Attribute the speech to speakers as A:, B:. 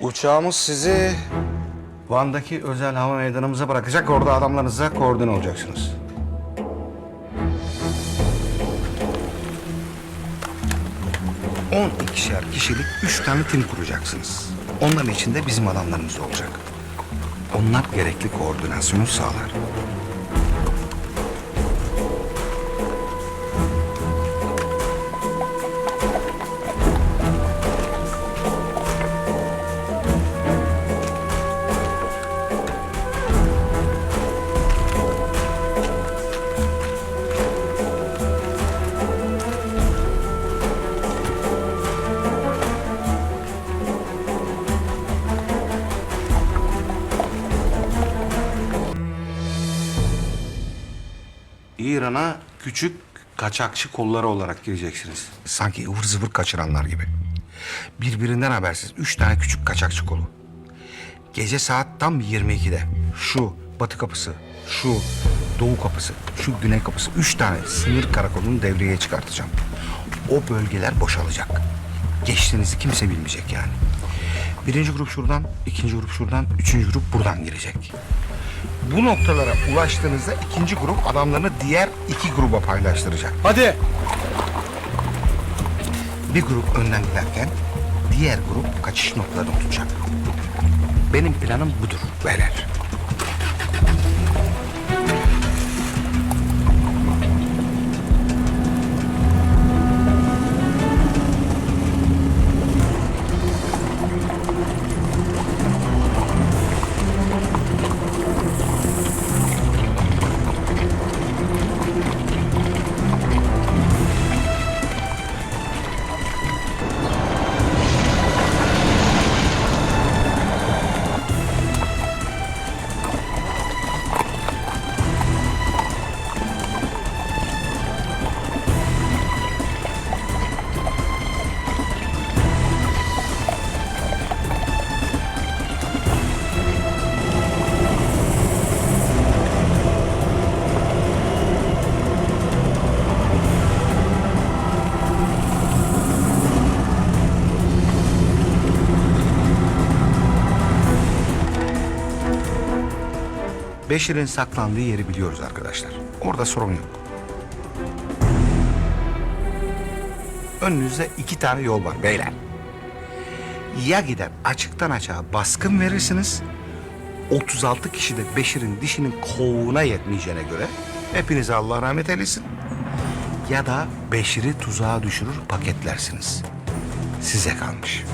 A: Uçağımız sizi Van'daki özel hava meydanımıza bırakacak. Orada adamlarınıza koordine olacaksınız. On ikişer kişilik üç tane tim kuracaksınız. Onların içinde bizim adamlarımız olacak. Onlar gerekli koordinasyonu sağlar. İran'a küçük kaçakçı kolları olarak gireceksiniz. Sanki ıvır zıvır kaçıranlar gibi. Birbirinden habersiz üç tane küçük kaçakçı kolu. Gece saat tam 22'de şu batı kapısı, şu doğu kapısı, şu güney kapısı üç tane sınır karakolunu devreye çıkartacağım. O bölgeler boşalacak. Geçtiğinizi kimse bilmeyecek yani. Birinci grup şuradan, ikinci grup şuradan, üçüncü grup buradan girecek. Bu noktalara ulaştığınızda ikinci grup adamlarını diğer iki gruba paylaştıracak.
B: Hadi.
A: Bir grup önden giderken diğer grup kaçış noktalarını tutacak. Benim planım budur beyler. Beşir'in saklandığı yeri biliyoruz arkadaşlar. Orada sorun yok. Önünüzde iki tane yol var beyler. Ya gider açıktan açığa baskın verirsiniz. 36 kişi de Beşir'in dişinin kovuğuna yetmeyeceğine göre hepinize Allah rahmet eylesin. Ya da Beşir'i tuzağa düşürür paketlersiniz. Size kalmış.